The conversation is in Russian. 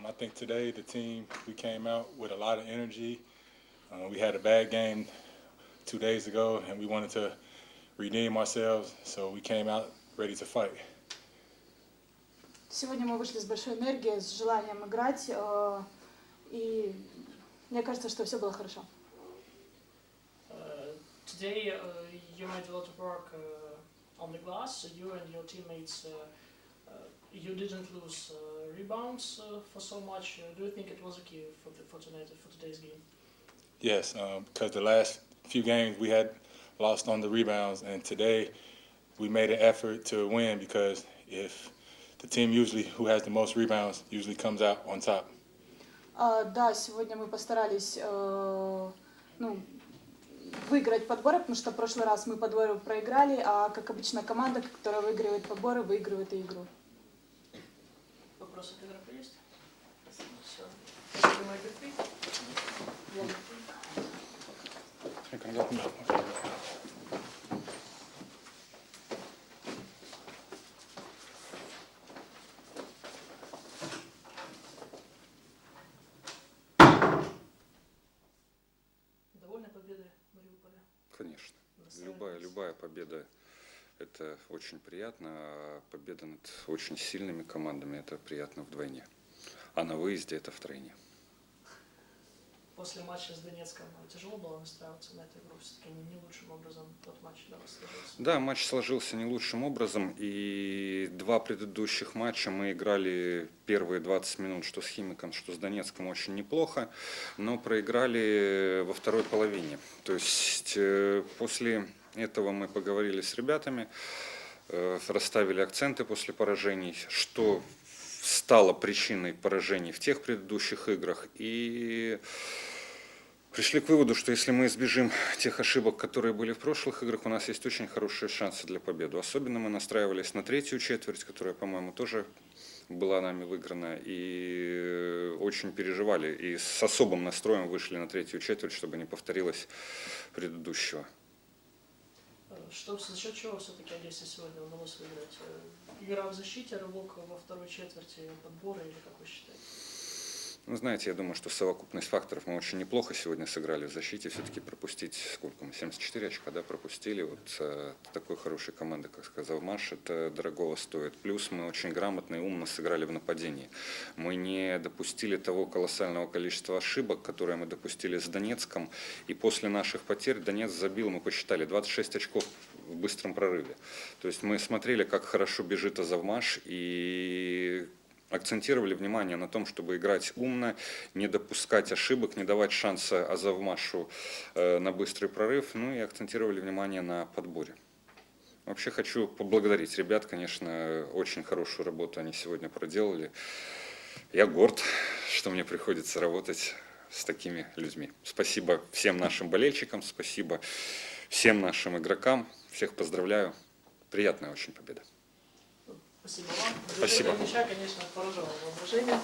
Um, I think today the team we came out with a lot of energy. Uh, we had a bad game two days ago, and we wanted to redeem ourselves, so we came out ready to fight. Сегодня мы вышли с большой энергией, с желанием играть, э, и мне кажется, что все было хорошо. Uh, today uh, you made a lot of work uh, on the glass. So you and your teammates, uh, uh, you didn't lose uh, rebounds uh, for so much. Uh, do you think it was a key for, the, for tonight for today's game? Yes, because the last few games we had lost on the rebounds, and today we made an effort to win because if the team usually who has the most rebounds usually comes out on top. А, да, сегодня мы постарались э, ну, выиграть подборы, потому что в прошлый раз мы подборы проиграли, а как обычно команда, которая выигрывает подборы, выигрывает и игру. Вопросы к игроку есть? Все. Довольны победой Мариуполя? Конечно. Любая, любая победа это очень приятно, а победа над очень сильными командами это приятно вдвойне. А на выезде это втройне. После матча с Донецком э, тяжело было настраиваться на эту игру, все-таки не лучшим образом тот матч для вас сложился. Да, матч сложился не лучшим образом, и два предыдущих матча мы играли первые 20 минут, что с Химиком, что с Донецком очень неплохо, но проиграли во второй половине. То есть э, после этого мы поговорили с ребятами, э, расставили акценты после поражений, что стало причиной поражений в тех предыдущих играх, и пришли к выводу, что если мы избежим тех ошибок, которые были в прошлых играх, у нас есть очень хорошие шансы для победы. Особенно мы настраивались на третью четверть, которая, по-моему, тоже была нами выиграна, и очень переживали, и с особым настроем вышли на третью четверть, чтобы не повторилось предыдущего. Э, Что, за счет чего все-таки Одессе сегодня удалось выиграть? Э, Игра в защите, рывок во второй четверти, подборы или как вы считаете? Ну, знаете, я думаю, что совокупность факторов мы очень неплохо сегодня сыграли в защите. Все-таки пропустить, сколько мы, 74 очка, да, пропустили. Вот э, такой хорошей команды, как сказал Маш, это дорогого стоит. Плюс мы очень грамотно и умно сыграли в нападении. Мы не допустили того колоссального количества ошибок, которые мы допустили с Донецком. И после наших потерь Донец забил, мы посчитали, 26 очков в быстром прорыве. То есть мы смотрели, как хорошо бежит Азовмаш и акцентировали внимание на том, чтобы играть умно, не допускать ошибок, не давать шанса Азовмашу э, на быстрый прорыв, ну и акцентировали внимание на подборе. Вообще хочу поблагодарить ребят, конечно, очень хорошую работу они сегодня проделали. Я горд, что мне приходится работать с такими людьми. Спасибо всем нашим болельщикам, спасибо всем нашим игрокам. Всех поздравляю. Приятная очень победа. Спасибо вам. Спасибо. Мяча, конечно, поражало воображение.